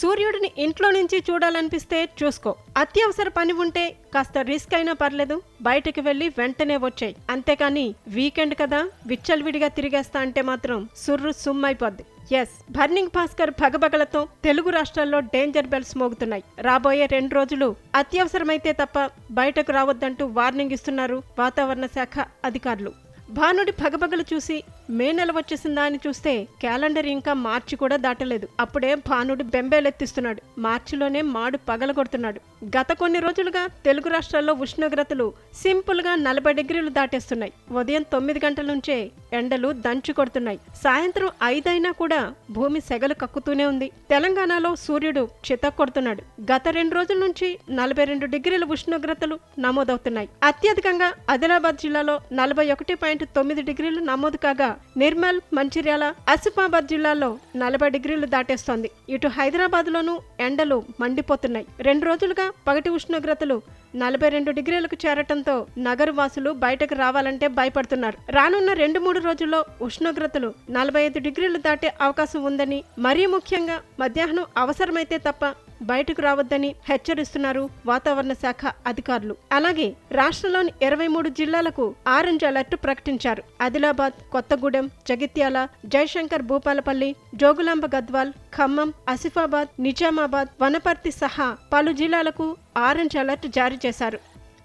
సూర్యుడిని ఇంట్లో నుంచి చూడాలనిపిస్తే చూసుకో. అత్యవసర పని ఉంటే కాస్త రిస్క్ అయినా పర్లేదు. బయటకు వెళ్ళి వెంటనే వచ్చాయి. అంతేకాని వీకెండ్ కదా విచ్చలవిడిగా తిరిగేస్తా అంటే మాత్రం సుర్రు సుమ్మైపోద్ది ఎస్ బర్నింగ్ భాస్కర్ భగభగలతో తెలుగు రాష్ట్రాల్లో డేంజర్ బెల్స్ మోగుతున్నాయి. రాబోయే రెండు రోజులు అత్యవసరమైతే తప్ప బయటకు రావద్దంటూ వార్నింగ్ ఇస్తున్నారు వాతావరణ శాఖ అధికారులు. భానుడి భగభగలు చూసి మే నెల వచ్చేసిందా అని చూస్తే క్యాలెండర్ ఇంకా మార్చి కూడా దాటలేదు. అప్పుడే భానుడు బెంబేలెత్తిస్తున్నాడు. మార్చిలోనే మాడు పగలగొడుతున్నాడు. గత కొన్ని రోజులుగా తెలుగు రాష్ట్రాల్లో ఉష్ణోగ్రతలు సింపుల్గా నలభై డిగ్రీలు దాటేస్తున్నాయి. ఉదయం తొమ్మిది గంటల నుంచే ఎండలు దంచు కొడుతున్నాయి. సాయంత్రం ఐదైనా కూడా భూమి సెగలు కక్కుతూనే ఉంది. తెలంగాణలో సూర్యుడు చితక్కొడుతున్నాడు గత రెండు రోజుల నుంచి నలభై రెండు డిగ్రీల ఉష్ణోగ్రతలు నమోదవుతున్నాయి. అత్యధికంగా ఆదిలాబాద్ జిల్లాలో నలభై ఒకటి పాయింట్ తొమ్మిది డిగ్రీలు నమోదు కాగా నిర్మల్ మంచిర్యాల ఆసిఫాబాద్ జిల్లాల్లో నలభై డిగ్రీలు దాటేస్తోంది. ఇటు హైదరాబాద్ లోనూ ఎండలు మండిపోతున్నాయి. రెండు రోజులుగా పగటి ఉష్ణోగ్రతలు నలభై రెండు డిగ్రీలకు చేరటంతో నగరు వాసులు బయటకు రావాలంటే భయపడుతున్నారు. రానున్న రెండు మూడు రోజుల్లో ఉష్ణోగ్రతలు నలభై ఐదు డిగ్రీలు దాటే అవకాశం ఉందని మరీ ముఖ్యంగా మధ్యాహ్నం అవసరమైతే తప్ప బయటకు రావద్దని హెచ్చరిస్తున్నారు వాతావరణ శాఖ అధికారులు. అలాగే రాష్ట్రంలోని ఇరవై మూడు జిల్లాలకు ఆరెంజ్ అలర్ట్ ప్రకటించారు. ఆదిలాబాద్ కొత్తగూడెం జగిత్యాల జయశంకర్ భూపాలపల్లి జోగులాంబ గద్వాల్ ఖమ్మం ఆసిఫాబాద్ నిజామాబాద్ వనపర్తి సహా పలు జిల్లాలకు ఆరెంజ్ అలర్ట్ జారీ చేశారు.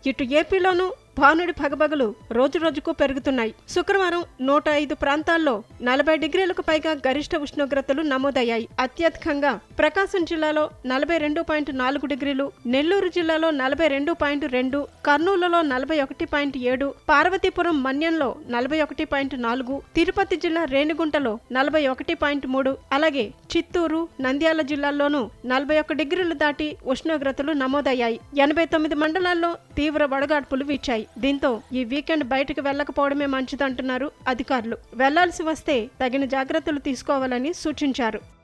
ఇటు ఏపీలోనూ భానుడి పగబగలు రోజు రోజుకు పెరుగుతున్నాయి. శుక్రవారం నూట ఐదు ప్రాంతాల్లో నలభై డిగ్రీలకు పైగా గరిష్ట ఉష్ణోగ్రతలు నమోదయ్యాయి. అత్యధికంగా ప్రకాశం జిల్లాలో నలభై రెండు పాయింట్ నాలుగు డిగ్రీలు నెల్లూరు జిల్లాలో నలభై రెండు పాయింట్ రెండు కర్నూలులో నలభై ఒకటి పాయింట్ ఏడు పార్వతీపురం మన్యంలో నలభై ఒకటి పాయింట్ నాలుగు తిరుపతి జిల్లా రేణిగుంటలో నలభై ఒకటి పాయింట్ మూడు అలాగే చిత్తూరు నంద్యాల జిల్లాల్లోనూ నలభై ఒక్క డిగ్రీలు దాటి ఉష్ణోగ్రతలు నమోదయ్యాయి. ఎనభై తొమ్మిది మండలాల్లో తీవ్ర వడగాడ్పులు వీచాయి. దీంతో ఈ వీకెండ్ బయటకు వెళ్ళకపోవడమే మంచిదంటున్నారు అధికారులు. వెళ్ళాల్సి వస్తే తగిన జాగ్రత్తలు తీసుకోవాలని సూచించారు.